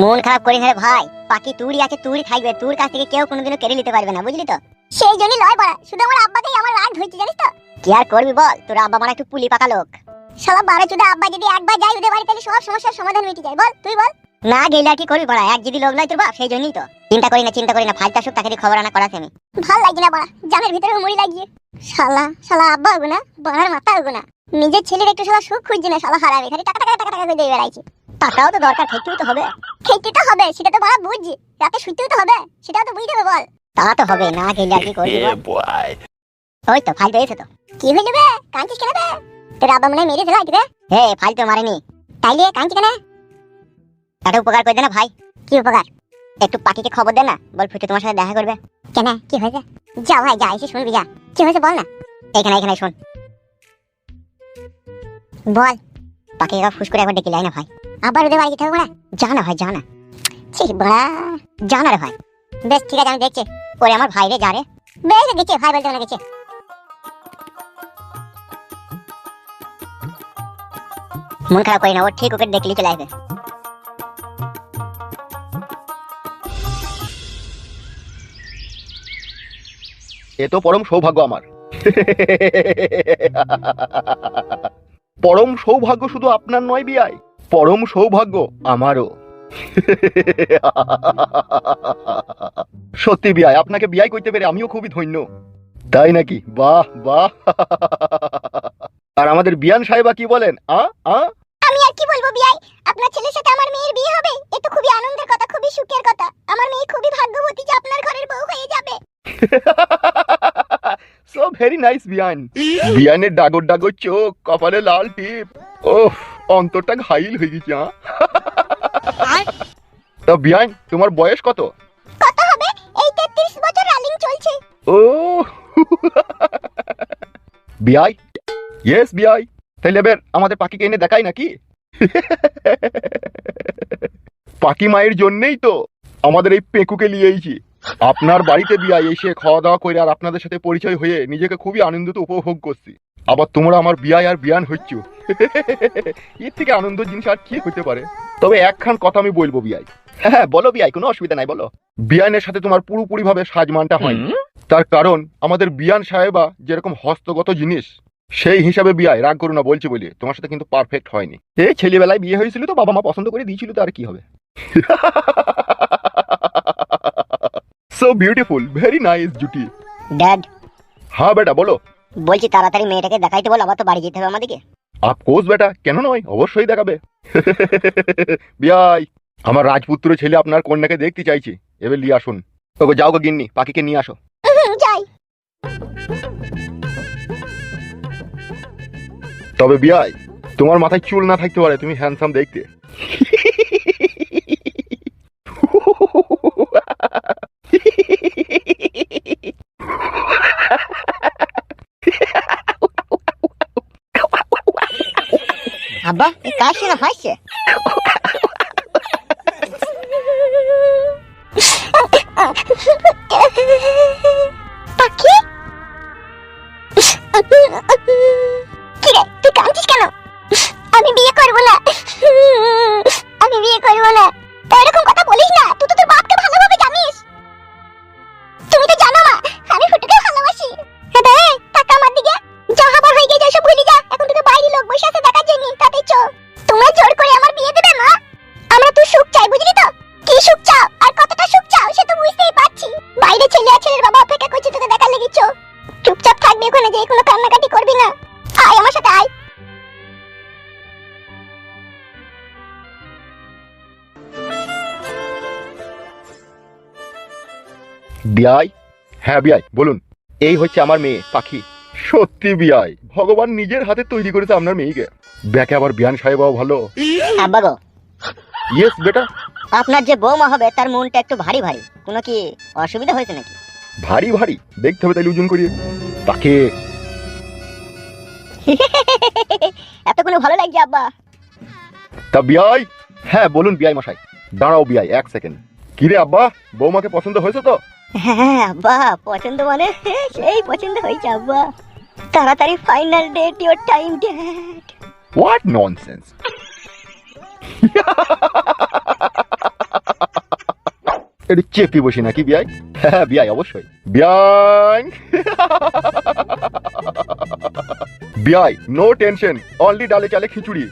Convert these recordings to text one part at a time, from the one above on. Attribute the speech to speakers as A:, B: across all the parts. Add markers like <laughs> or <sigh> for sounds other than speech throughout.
A: মন খারাপ করিস না রে ভাই। পাখি তুরই আছে তুরই থাকবে তোর কাছ থেকে কেউ কোনোদিনও কেড়ে নিতে পারবে না বুঝলি তো?
B: সেই জন্যই লয় বড়া শুধু আমার আব্বাকেই আমার রাগ ধরছে জানিস তো?
A: কি আর করবি বল? তোর আব্বা মানে একটু পুলি পাকা লোক।
B: শালা বারো চুদা আব্বা যদি একবার যায় ওদের বাড়ি তাহলে সব সমস্যার সমাধান মিটে যায়। বল তুই বল।
A: না গেলে আর কি করবি বড়া এক যদি লোক নয় তোর বাপ সেই জন্যই তো। চিন্তা করি না চিন্তা করি না। ফালতা সুখ তাকে খবর আনা করাছে আমি।
B: ভালো লাগছে না বড়া জানের ভিতরে মুড়ি লাগিয়ে। শালা শালা আব্বা হব না বড়ার মাথা হব না। নিজের ছেলের একটু শালা সুখ খুঁজছে না শালা হারাবে খালি টাকা টাকা টাকা টাকা করে দিয়ে বেড়াইছে।
A: টাকাও তো দরকার খেতেও তো হবে।
B: খেতে তো হবে সেটা তো বড়া বুঝছি। রাতে শুতেও তো হবে সেটাও তো বুঝতে হবে বল।
A: তা তো হবে না গেলে আর কি করবি. ওই তো ফালতু এসে তো।
B: কি হইল বে? কাঁদছিস কেন বে? তোর আব্বা মনে মেরে দিল রে
A: হে ফালতু মারেনি।
B: তাইলে কাঁদছিস কেন?
A: একটা উপকার করে দে না ভাই।
B: কি উপকার?
A: একটু পাখিকে খবর দে না বল ফুটে তোমার সাথে দেখা করবে।
B: কেন? কি হয়েছে? যা ভাই যা এসে শুনবি যা। কি হয়েছে বল না।
A: এখানে এখানে শোন।
B: বল।
A: পাখিকে ফুস করে একবার ডেকে লাই না ভাই।
B: আবার ওদের বাড়ি যেতে হবে বড়া?
A: যা না ভাই যা
B: ছি, বড়া
A: যা না রে ভাই।
B: বেশ, ঠিক আছে, আমি দেখছি।
A: ওরে আমার ভাই রে, যা রে।
B: বেশ, গেছে, ভাই বলতে গেছে।
A: মন খারাপ করি না, ও ঠিক ওকে দেখলি চলে আসবে।
C: এ তো পরম সৌভাগ্য আমার। পরম সৌভাগ্য শুধু আপনার নয়, বিয়াই। পরম সৌভাগ্য আমারও। সত্যি বিয়াই আপনাকে বিয়াই করতে পেরে আমিও খুবই ধন্য। তাই নাকি? বাহ বাহ। আর আমাদের বিয়ান সাহেবা কি বলেন? আ আ?
B: আমি আর কি বলব বিয়াই? আপনার ছেলের সাথে আমার মেয়ের বিয়ে হবে এ তো খুবই আনন্দের কথা খুবই সুখের কথা। আমার মেয়ে খুবই ভাগ্যবতী যে আপনার ঘরের বউ হয়ে যাবে।
C: সো ভেরি নাইস বিয়ান। বিয়ানের ডাগর ডাগর চোখ কপালে লাল টিপ। ওহ অন্তরটা ঘাইল হয়ে গেছে হ্যাঁ তা বিয়ান তোমার বয়স কত?
B: কত হবে? এই 33 বছর রানিং চলছে।
C: ও। বিয়াই। ইয়েস বিয়াই। তাহলে এবার আমাদের পাখিকে এনে দেখাই নাকি? পাখি মায়ের জন্যই তো আমাদের এই পেকুকে নিয়েইছি আপনার বাড়িতে বিয়াই এসে খাওয়া দাওয়া করে আর আপনাদের সাথে পরিচয় হয়ে নিজেকে খুবই আনন্দিত উপভোগ করছি। আবার তোমরা আমার বিয়ায় আর বিয়ান হচ্ছ। <laughs> এর থেকে আনন্দ জিনিস আর কি হতে পারে? তবে একখান কথা আমি বলব বিয়াই হ্যাঁ হ্যাঁ বলো বিয়াই কোনো অসুবিধা নাই বলো। বিয়ানের সাথে তোমার পুরোপুরি ভাবে সাজমানটা হয়। তার কারণ আমাদের বিয়ান সাহেবা যেরকম হস্তগত জিনিস সেই হিসাবে বিয়ায় রাগ করো না বলছি বলি তোমার সাথে কিন্তু পারফেক্ট হয়নি। এই ছেলেবেলায় বিয়ে হয়েছিল তো বাবা মা পছন্দ করে দিয়েছিল তো আর কি হবে? সো বিউটিফুল ভেরি নাইস জুটি।
A: ড্যাড
C: হ্যাঁ বেটা বলো।
A: বলছি তাড়াতাড়ি মেয়েটাকে দেখাইতে বল আবার তো বাড়ি যেতে হবে আমাদেরকে।
C: আফকোর্স বেটা কেন নয়? অবশ্যই দেখাবে। <laughs> বিয়াই আমার রাজপুত্র ছেলে আপনার কন্যাকে দেখতে চাইছি। এবার নিয়ে আসুন। ওকে যাও গো গিন্নি পাখিকে নিয়ে আসো।
B: যাই।
C: তবে বিয়াই তোমার মাথায় চুল না থাকতে পারে তুমি হ্যান্ডসাম দেখতে।
A: আব্বা এই কাশি না হাসছে
B: পাখি
C: বিয়াই হ্যাঁ বিয়াই বলুন। এই হচ্ছে আমার মেয়ে পাখি। সত্যি বিয়াই ভগবান নিজের হাতে তৈরি করেছে আপনার মেয়েকে। ব্যাকে আবার বিয়ান সাহেবাও ভালো।
A: আব্বা গো
C: ইয়েস বেটা।
A: আপনার যে বৌমা হবে তার মনটা একটু ভারী ভারী। কোনো কি অসুবিধা হয়েছে নাকি?
C: ভারী ভারী দেখতে হবে তাইলে ওজন করিয়ে। তাকে
A: এত কোনো ভালো লাগছে আব্বা।
C: তা বিয়াই হ্যাঁ বলুন বিয়াই মশাই। দাঁড়াও বিয়াই এক সেকেন্ড। কিরে আব্বা বৌমাকে পছন্দ হয়েছে তো?
A: হ্যাঁ আব্বা পছন্দ মানে সেই পছন্দ হয়েছে আব্বা তাড়াতাড়ি final date your time date
C: what nonsense একটু চেপি বসি নাকি বিয়াই হ্যাঁ বিয়াই অবশ্যই বিয়াই बियाई नो टेंशन ओनली डाले चाले खिचड़ी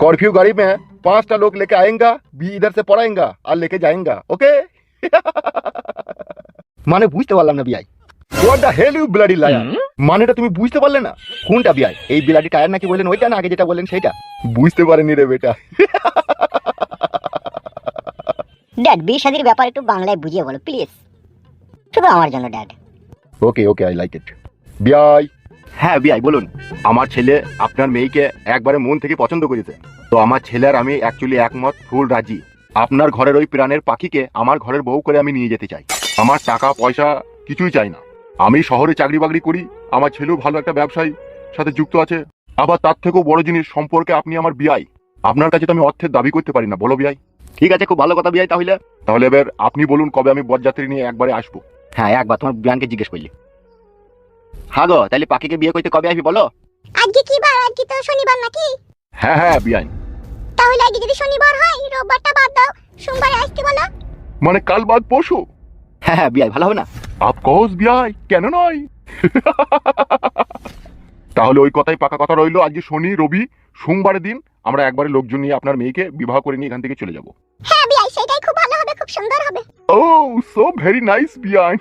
C: कर्फ्यू गाड़ी में पांचटा लोग लेके आएंगा बी इधर से पढ़ाएंगा और लेके जाएंगा ओके মানে বুঝতে পারলাম না বিয়াই what the hell you bloody liar মানেটা তুমি বুঝতে পারলে না? কোনটা এই বিলাডি টায়ার নাকি বললেন ওইটা না? আগে যেটা বললেন সেটা বুঝতে পারেনি রে বেটা।
A: ড্যাড বিয়ে শাদির ব্যাপার একটু বাংলায় বুঝিয়ে বলো প্লিজ শুধু আমার জন্য
C: dad okay okay I like it হ্যাঁ বলুন। আমার ছেলে আপনার মেয়েকে একবারে মন থেকে পছন্দ করেছে। তো আমার ছেলে আর আমি অ্যাকচুয়ালি একমত ফুল রাজি। আপনার ঘরের ওই প্রাণের পাখিকে আমার ঘরের বউ করে আমি নিয়ে যেতে চাই। আমার টাকা পয়সা কিছুই চাই না। আমি শহরে চাকরি বাকরি করি আমার ছেলেও ভালো একটা ব্যবসায়ী সাথে যুক্ত আছে। আবার তার থেকেও বড় জিনিস সম্পর্কে আপনি আমার বিয়াই আপনার কাছে তো আমি অর্থের দাবি করতে পারি না বলো বিয়াই ঠিক আছে খুব ভালো কথা বিয়াই তাহলে। তাহলে এবার আপনি বলুন কবে আমি বরযাত্রী নিয়ে একবারে আসব। হ্যাঁ একবার তোমার বিয়ানকে জিজ্ঞেস করলি। হ্যাঁ গো তাহলে পাখিকে বিয়ে করতে কবে আসবি বলো?
B: আজকে কি বার? আজকে তো শনিবার নাকি?
C: হ্যাঁ হ্যাঁ বিয়াই
B: তাহলে আজকে যদি শনিবার হয় রোববারটা বাদ দাও। সোমবারে আসতে বলো।
C: মানে কাল বাদ পরশু? হ্যাঁ হ্যাঁ বিয়াই ভালো হবে না? অফকোর্স বিয়াই কেন নয়? তাহলে ওই কথাই পাকা কথা রইল আজকে শনি রবি সোমবারের দিন আমরা একবারে লোকজন নিয়ে আপনার মেয়েকে বিবাহ করে নিয়ে এখান থেকে চলে যাব।
B: হ্যাঁ বিয়াই সেটাই খুব ভালো হবে খুব সুন্দর হবে।
C: ও সো ভেরি নাইস বিয়ান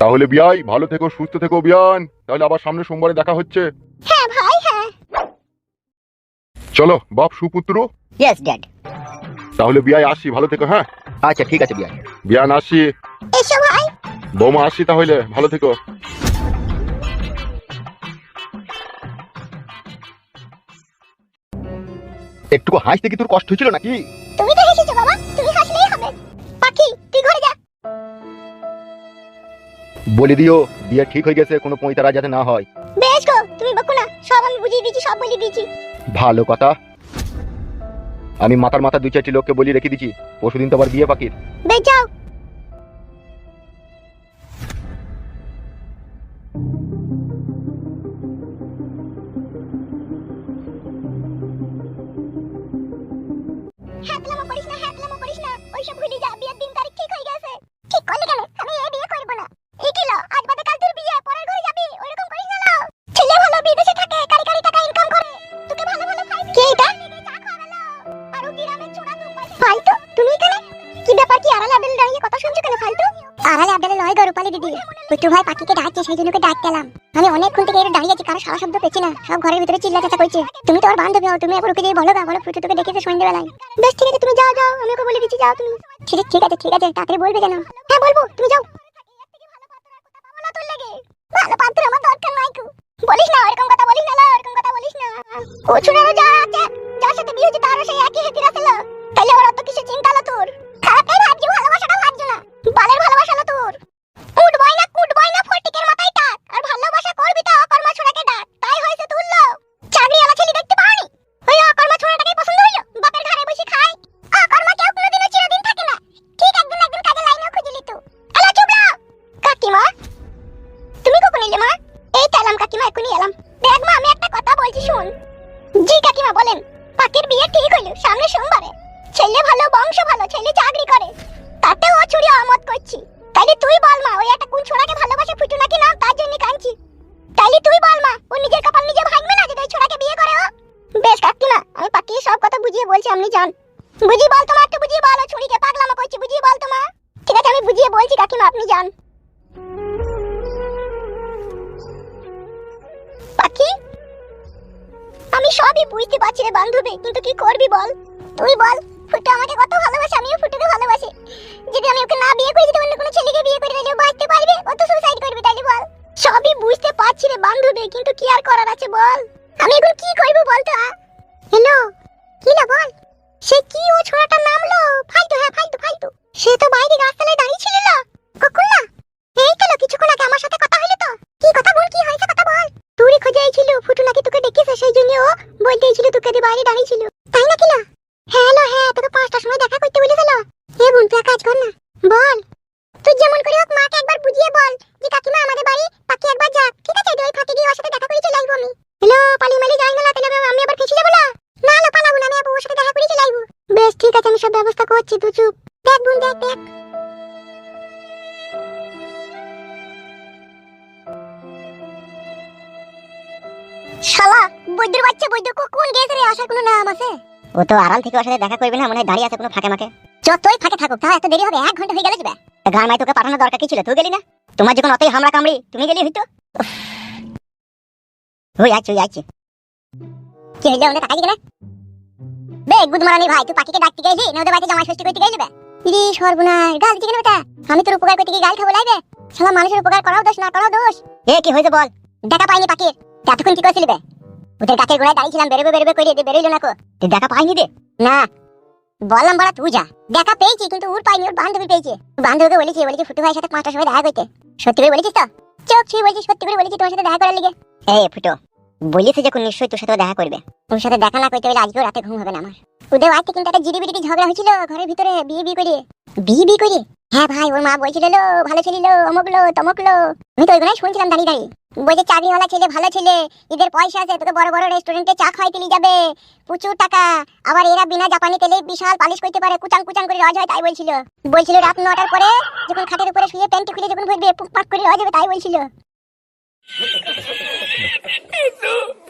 C: তাহলে বিয়াই ভালো থেকো সুস্থ থেকো বিয়ান। তাহলে আবার সামনে সোমবারে দেখা হচ্ছে।
B: হ্যাঁ ভাই হ্যাঁ।
C: চলো বাপ সুপুত্র।
A: ইয়েস ড্যাড
C: তাহলে বিয়াই আসি ভালো থেকো হ্যাঁ। আচ্ছা ঠিক আছে বিয়াই বিয়ান আসি।
B: এসো ভাই।
C: বৌমা আসি তাহলে। ভালো থেকো। একটু হাসতে কি তোর কষ্ট হয়েছিল নাকি?
B: তুমি তো হেসেছো বাবা। তুমি হাসলেই হবে। পাখি তুই ঘরে যা।
C: বলে দিও বিয়ে ঠিক হয়ে গেছে কোনো পঁয়তারা যাতে না হয়।
B: বেশ গো তুমি বকো না। সব আমি বুঝিয়ে দিয়েছি সব বলে দিয়েছি।
C: ভালো কথা। আমি মাথার মাথা দুই চারটি লোককে বলি রেখে দিচ্ছি পরশুদিন তো আবার বিয়ে পাখির
B: বেশ দিদি। পুটু ভাই পাখিকে ডাকছে সেই জন্য ডাক গেলাম আমি অনেকক্ষণ থেকে এটা দাঁড়িয়ে আছি কারও শব্দ পেছি না। সব ঘরের ভিতরে চিল্লা চাচা করছে। তুমি তো ওর বান্ধবী তুমি একবার ওকে বলো গা বলো তোকে ডেকেছে সন্ধ্যেবেলায়। বেশ ঠিক আছে তুমি যাও যাও আমি ওকে বলে দিচ্ছি যাও তুমি। ঠিক ঠিক আছে ঠিক আছে তাড়াতাড়ি বলবে যেন। হ্যাঁ বলব তুমি যাও। ভালো পাত্র আমার দরকার নাই বলিস না এরকম কথা বলিস না লা, এরকম কথা বলিস না। ও ছুড়ারও যা আছে যার সাথে বিয়ে হচ্ছে তারও সেই একই হেতির আছে লা। তাইলে আবার অত কিছু চিন্তা না তোর? খারাপটাই ভাবছি ভালোবাসাটা ভাবছ না। বালের ভালোবাসা ও করছি। তাইলে তুই বল মা, ওই একটা কোন ছোড়াকে ভালোবাসে ফুটু নাকি না, তার জন্য কাঁদছি। তাইলে তুই বল মা, ও নিজের কপাল নিজে ভাঙবে না যদি ওই ছোড়াকে বিয়ে করে ও? বেশ কাকিমা আমি পাকি সব কথা বুঝিয়ে বলছি, আপনি যান। বুঝি বল তোমার একটু বুঝিয়ে বল, ও ছুরিকে পাগলামো করছি বুঝিয়ে বল তোমা ঠিক আছে, আমি বুঝিয়ে বলছি কাকিমা আপনি যান। পাখি? আমি সবই বুঝতে পারছি রে বান্ধবী, কিন্তু কি করবি বল? তুই বল। ফুটু আমাকে কত ভালোবাসে, আমিও ফুটুকে ভালোবাসি। যদি আমি ওকে না বিয়ে করি যদি অন্য কোনো ছেলেকে বিয়ে করে তাহলে বাঁচতে পারবে? ও তো সুসাইড করবে তাহলে বল। সবই বুঝতে পারছি রে বান্ধবী, কিন্তু কি আর করার আছে বল? আমি এখন কি করব বল তো হ্যালো কি না বল? সে কি ও ছোড়াটার নাম লো? ফালতু হ্যাঁ ফালতু ফালতু। সে তো বাইরে রাস্তায় দাঁড়িয়ে ছিল না কখন না? এই তো কিছুক্ষণ আগে আমার সাথে কথা হলো তো। কি কথা বল, কি হয়েছে, কথা বল। তুই খোঁজে ছিল, ফুটু নাকি তোকে ডেকেছে সেই জন্য ও বলতেই ছিল তোকে বাইরে দাঁড়িয়ে ছিল মালি যাই না লাতে আমি আবার ফেঁসে যাব না না না পালাবো না, আমি আপুর সাথে দেখা করে চলে আইবো। বেশ, ঠিক আছে, আমি সব ব্যবস্থা করছি, তুই চুপ। দেখ বোন, দেখ দেখ। শালা, বৈদ্যুর বাচ্চা, বৈদ্যুর কোন গেছে রে? আসার কোনো নাম আছে?
A: ও তো আড়াল থেকে ওর সাথে দেখা করবে না, মনে হয় দাঁড়িয়ে আছে কোনো ফাঁকে মাকে।
B: চ ফাঁকে থাকুক তাহলে এত দেরি হবে? এক ঘণ্টা হয়ে গেল যাবে
A: গ্রামায় তোকে পাঠানো দরকার কি ছিল? তুই গেলি না? তোমার যখন অতই হামলা কামড়ি, তুমি গেলি হইতো ওই আছি ওই আছি
B: আমি তোর উপকার করতে গাল খাব, লাইবে? মানুষের উপকার করাও দোষ, না করাও দোষ।
A: এ, কি হয়েছে বল?
B: দেখা পাইনি পাখির। এতক্ষণ কি ওদের গাছের গোড়ায় দাঁড়িয়েছিলাম বেরোবে বেরোবে করে না
A: দেখা পাইনি
B: না। বললাম তুই যা। দেখা পেয়েছি, কিন্তু ওর পাইনি, ওর বান্ধবী পেয়েছে। বান্ধবীকে বলেছি বলেছি ফুটু ভাইয়ের সাথে পাঁচটার সময় দেখা করতে। সত্যি করে বলেছিস তো? চোখ সত্যি করে বলেছি তোমার সাথে দেখা করার লিগে।
A: এ ফুটো বলিছে যখন নিশ্চয়ই তোর সাথে দেখা করবে।
B: ওর সাথে দেখা না করতে হলে আজকেও রাতে ঘুম হবে না আমার। ওদের বাড়িতে কিন্তু একটা জিডি বিডি ঝগড়া হয়েছিল ঘরের ভিতরে, বিয়ে বিয়ে করে। বিয়ে বিয়ে করে? হ্যাঁ ভাই, ওর মা বলছিল, লো, ভালো ছিল লো, অমুক লো, তমুক লো। আমি তো ওইগুলোই শুনছিলাম দাঁড়িয়ে দাঁড়িয়ে। বলছে, চাকরিওয়ালা ছেলে, ভালো ছেলে এদের পয়সা আছে, তোকে বড় বড় রেস্টুরেন্টে চা খাইতে নিয়ে যাবে। প্রচুর টাকা। আবার এরা বিনা জাপানি তেলে বিশাল পালিশ করতে পারে, কুচাং কুচাং করে রজ হয় তাই বলছিল। বলছিল রাত নটার পরে, যখন খাটের উপরে শুয়ে প্যান্ট খুলে যখন ভরবে, পুক পাক করে রজ হবে তাই বলছিল। <laughs> É Isso